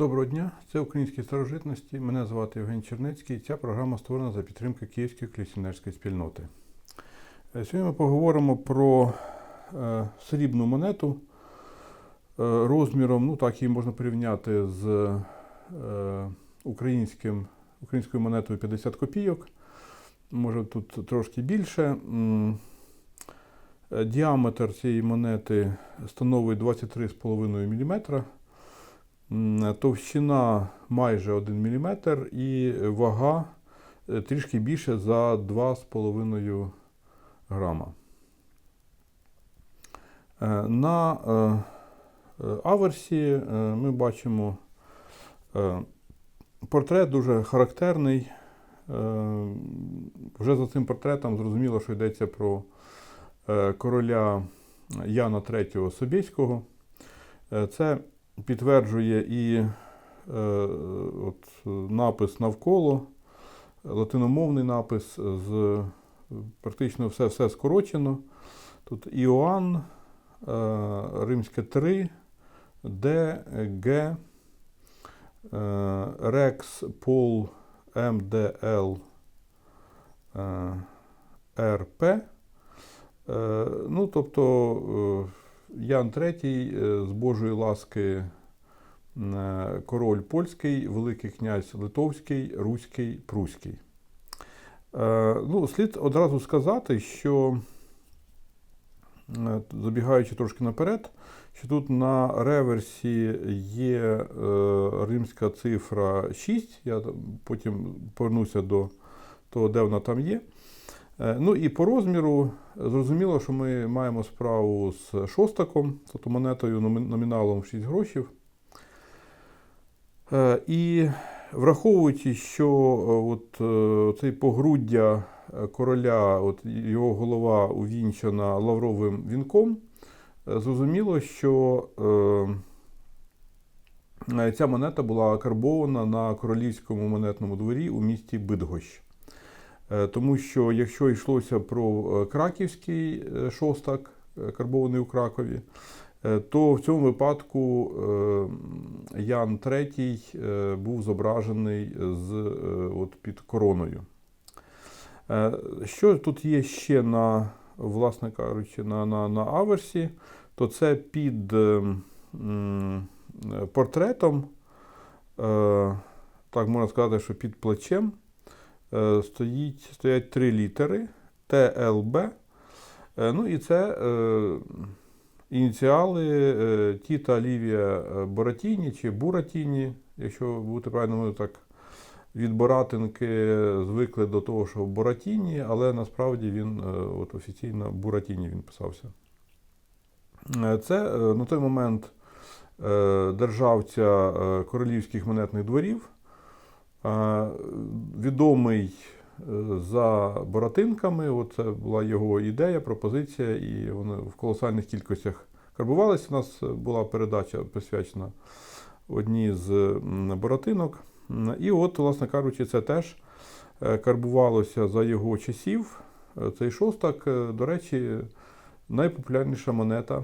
Доброго дня, це українські старожитності. Мене звати Євген Чернецький. Ця програма створена за підтримки Київської колекціонерської спільноти. Е, Сьогодні ми поговоримо про е, срібну монету е, розміром, ну так її можна порівняти з українським, українською монетою 50 копійок. Може тут трошки більше. Діаметр цієї монети становить 23,5 мм. Товщина майже 1 мм і вага е, трішки більше за 2,5 грама. Е, На е, аверсі ми бачимо портрет дуже характерний. Вже за цим портретом зрозуміло, що йдеться про короля Яна III Собєського. Е, Це підтверджує і е, от, напис навколо, латиномовний напис, з, практично все, все скорочено. Тут Іоанн, е, Римське 3, Д, Г, е, Рекс, Пол, МДЛ, е, РП. Ну, тобто Ян III е, з Божої ласки е, король польський, Великий князь Литовський, Руський, Пруський. Е, Ну, слід одразу сказати, що, забігаючи трошки наперед, що тут на реверсі є римська цифра 6. Я потім повернуся до того, де вона там є. Е, Ну і по розміру зрозуміло, що ми маємо справу з шостаком, тобто монетою номі- номіналом 6 грошів. Е, І враховуючи, що е, от цей погруддя короля, от його голова увінчана лавровим вінком, зрозуміло, що ця монета була карбована на королівському монетному дворі у місті Бидгощ. Е, Тому що якщо йшлося про е, краківський е, шостак, карбований у Кракові, то в цьому випадку Ян III був зображений з, от, під короною. Що тут є ще на, власне кажучи, на, на, на аверсі, то це під портретом, так можна сказати, що під плечем стоїть, стоять три літери ТЛБ. Е, Ну і це е, ініціали е, Тіта Лівія е, Боратіні чи Буратіні, якщо бути правильно, так від Боратинки звикли до того, що Боратіні, але насправді він е, от офіційно Буратіні він писався. Е, Це е, на той момент е, державця е, королівських монетних дворів. Е, Відомий е, за Боратинками, от це була його ідея, пропозиція, і вони в колосальних кількостях карбувалися. У нас була передача присвячена одній з. М, І от, власне кажучи, це теж е, карбувалося за його часів. Е, Цей шостак, е, до речі, найпопулярніша монета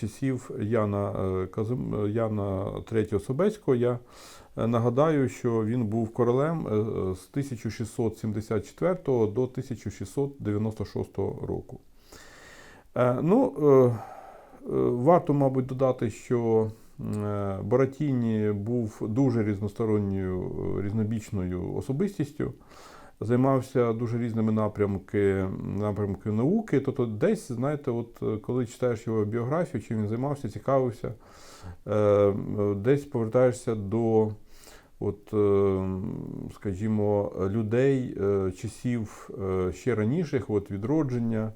часів Яна, е, Казим... е, Яна III Собецького. Я е, нагадаю, що він був королем з 1674 до 1696 року. Ну, варто, мабуть, додати, що Боратіні був дуже різносторонньою, різнобічною особистістю займався дуже різними напрямки, напрямки науки. Тобто, десь, знаєте, от е, коли читаєш його біографію, чим він займався, цікавився, е, десь повертаєшся до, от, е, скажімо, людей часів ще раніших, от відродження,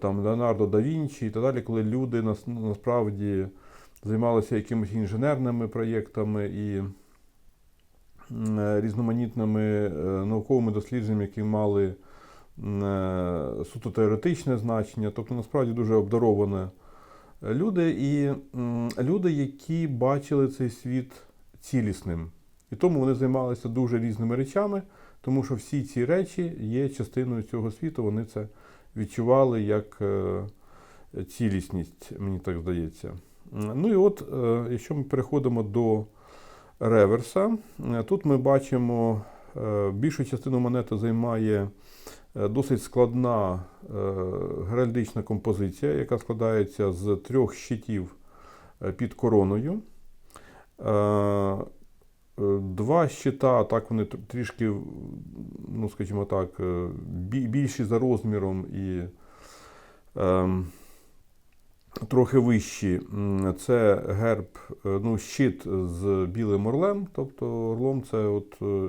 там Леонардо да Вінчі і так далі, коли люди нас, насправді займалися якимись інженерними проєктами і різноманітними е, науковими дослідженнями, які мали е, суто теоретичне значення, тобто насправді дуже обдаровані люди, і люди, які бачили цей світ цілісним. І тому вони займалися дуже різними речами, тому що всі ці речі є частиною цього світу, вони це відчували як е, цілісність, мені так здається. Ну і от, е, якщо ми переходимо до реверса. Е, Тут ми бачимо, е, більшу частину монети займає е, досить складна геральдична композиція, яка складається з трьох щитів під короною. Два щита, так вони трішки, ну скажімо так, більші за розміром і ем, трохи вищі. Це герб, е, ну, щит з білим орлем. Тобто орлом це от е,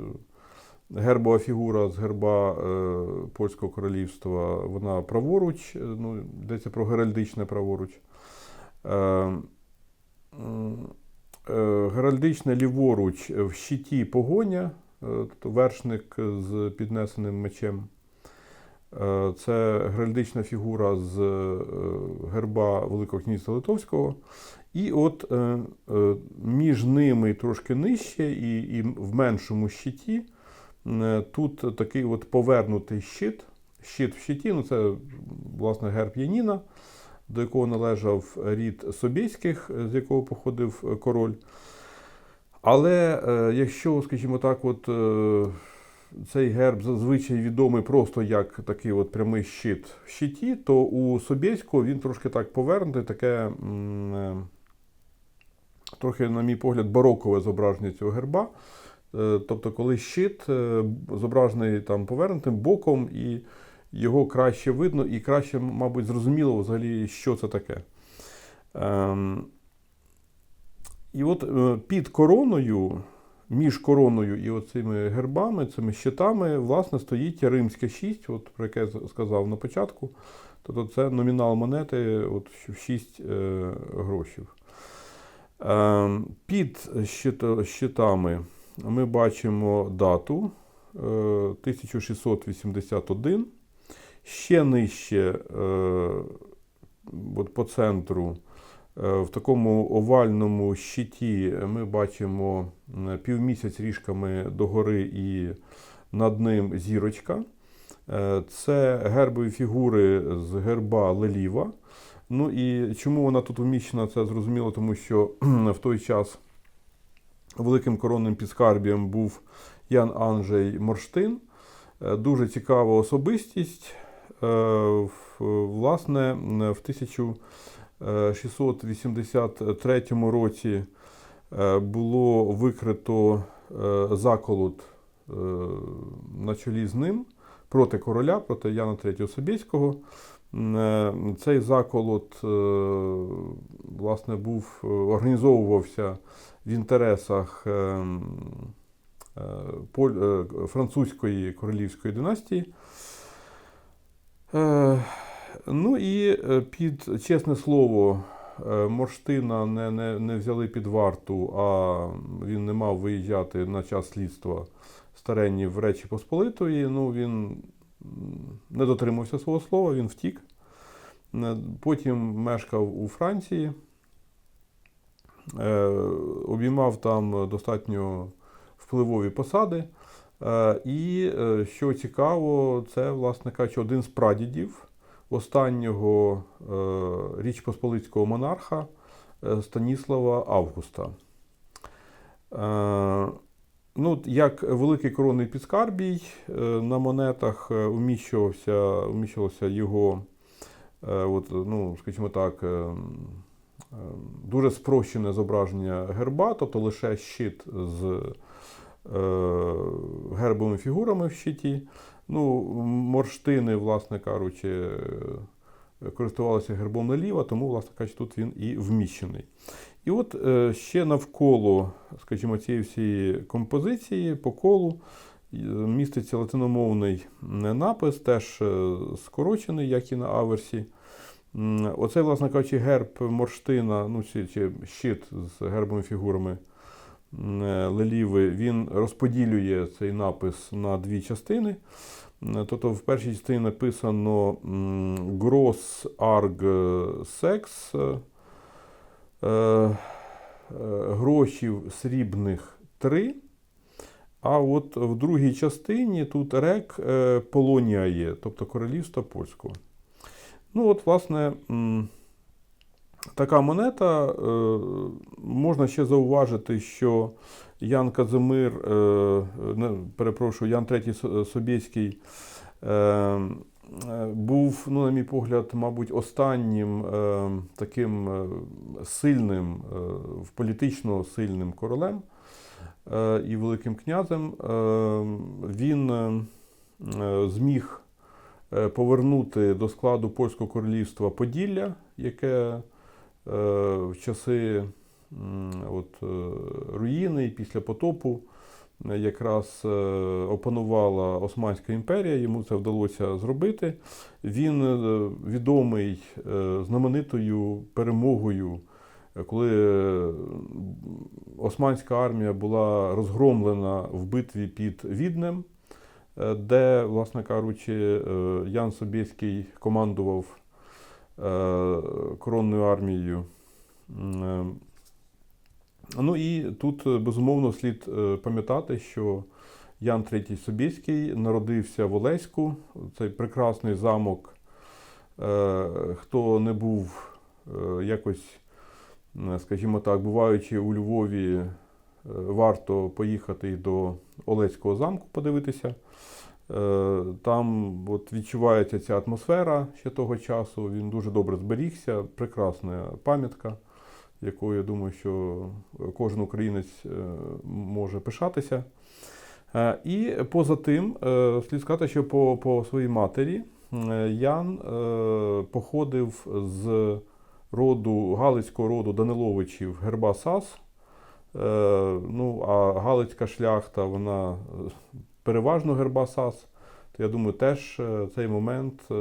гербова фігура з герба е, Польського королівства. Вона праворуч, ну, йдеться про геральдичне праворуч. Геральдичне ліворуч в щиті погоня, тобто вершник з піднесеним мечем. Е, Це геральдична фігура з е, герба Великого князя Литовського. І от е, між ними трошки нижче, і, і в меншому щиті тут такий от повернутий щит. Щит в щиті, ну це власне герб Яніна, до якого належав рід Собєських, з якого походив король. Але якщо, скажімо так, от цей герб зазвичай відомий просто як такий от прямий щит в щиті, то у Собєського він трошки так повернутий, таке, е, трохи, на мій погляд, барокове зображення цього герба. Е, Тобто, коли щит е, зображений там повернутим боком, і його краще видно, і краще, мабуть, зрозуміло взагалі, що це таке. Ем, І от під короною, між короною і оцими гербами, цими щитами, власне, стоїть римське 6, от, про яке я сказав на початку. Тобто це номінал монети от, 6 е, грошів. Ем, Під щит- щитами ми бачимо дату е, 1681. Ще нижче е, от по центру е, в такому овальному щиті ми бачимо півмісяць ріжками догори і над ним зірочка. Е, Це гербові фігури з герба Леліва. Ну і чому вона тут вміщена, це зрозуміло, тому що в той час великим коронним підскарбієм був Ян Анджей Морштин. Е, Дуже цікава особистість. Е, в- Власне, в 1683 році е, було викрито е, заколот е, на чолі з ним проти короля, проти Яна III Собєського. Е, Цей заколот власне, був, організовувався в інтересах французької королівської династії. Ну і е, під чесне слово, е, Морштина не, не, не взяли під варту, а він не мав виїжджати на час слідства старенні в Речі Посполитої. Ну, він не дотримався свого слова, він втік. Е, Потім мешкав у Франції, обіймав там достатньо впливові посади. І що цікаво, це, власне кажучи, один з прадідів останнього е, Річ Посполицького монарха е, Станіслава Августа. Е, Ну, як великий коронний підскарбій на монетах е, уміщувався, його, от, ну, скажімо так, дуже спрощене зображення герба, тобто лише щит з гербовими фігурами в щиті. Ну, морштини, власне кажучи, е, користувалися гербом наліва, тому, власне кажучи, тут він і вміщений. І от е, ще навколо, скажімо, цієї всієї композиції по колу е, міститься латиномовний напис, теж скорочений, як і на аверсі. Оцей, власне кажучи, герб Морштина, ну чи, щит з гербовими фігурами Леліви, він розподілює цей напис на дві частини. Тобто в першій частині написано Gross Arg Sex. е, е, грошів срібних 3. А от в другій частині тут рек е, Полонія є, тобто королівство польського. Ну, от, власне, така монета. Е, Можна ще зауважити, що Ян Казимир, е, перепрошую, Ян III Со- Собєський е, був, ну, на мій погляд, мабуть, останнім таким сильним, політично сильним королем і великим князем. Він зміг повернути до складу польського королівства Поділля, яке в часи от, е, руїни після потопу е, якраз е, опанувала Османська імперія, йому це вдалося зробити. Він е, відомий е, знаменитою перемогою, е, коли е, Османська армія була розгромлена в битві під Віднем, е, де, власне кажучи, е, Ян Собєський командував е, коронною армією. Е, Ну і тут, е, безумовно, слід е, пам'ятати, що Ян III Собєський народився в Олеську, цей прекрасний замок. Е, Хто не був е, якось, е, скажімо так, буваючи у Львові, е, варто поїхати до Олеського замку подивитися. Е, Там от відчувається ця атмосфера ще того часу. Він дуже добре зберігся, прекрасна пам'ятка, якою я думаю, що кожен українець е, може пишатися. Е, І поза тим, е, слід сказати, що по, по своїй матері е, Ян е, походив з роду Галицького роду Даниловичів Герба Сас. Е, Ну, а Галицька шляхта, вона е, переважно герба САС. То я думаю, теж е, цей момент е,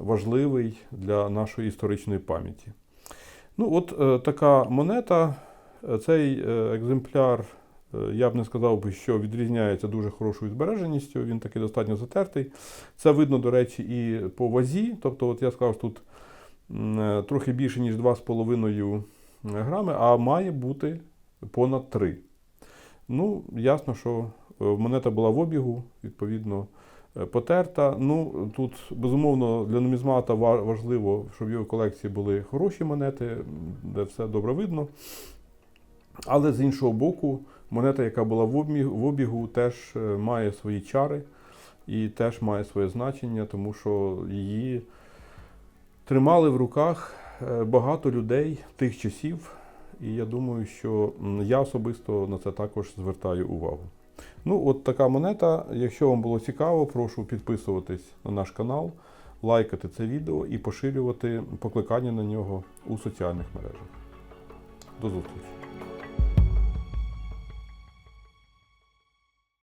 важливий для нашої історичної пам'яті. Ну, от е, така монета. Цей екземпляр, я б не сказав би, що відрізняється дуже хорошою збереженістю. Він такий достатньо затертий. Це видно, до речі, і по вазі. Тобто, от я сказав, тут е, трохи більше, ніж 2,5 грами, а має бути понад 3. Ну, ясно, що монета була в обігу, відповідно, е, потерта. Ну, тут, безумовно, для нумізмата важливо, щоб в його колекції були хороші монети, де все добре видно. Але з іншого боку, монета, яка була в обігу, теж е, має свої чари і теж має своє значення, тому що її тримали в руках е, багато людей тих часів. І я думаю, що я особисто на це також звертаю увагу. Ну, от така монета. Якщо вам було цікаво, прошу підписуватись на наш канал, лайкати це відео і поширювати покликання на нього у соціальних мережах. До зустрічі!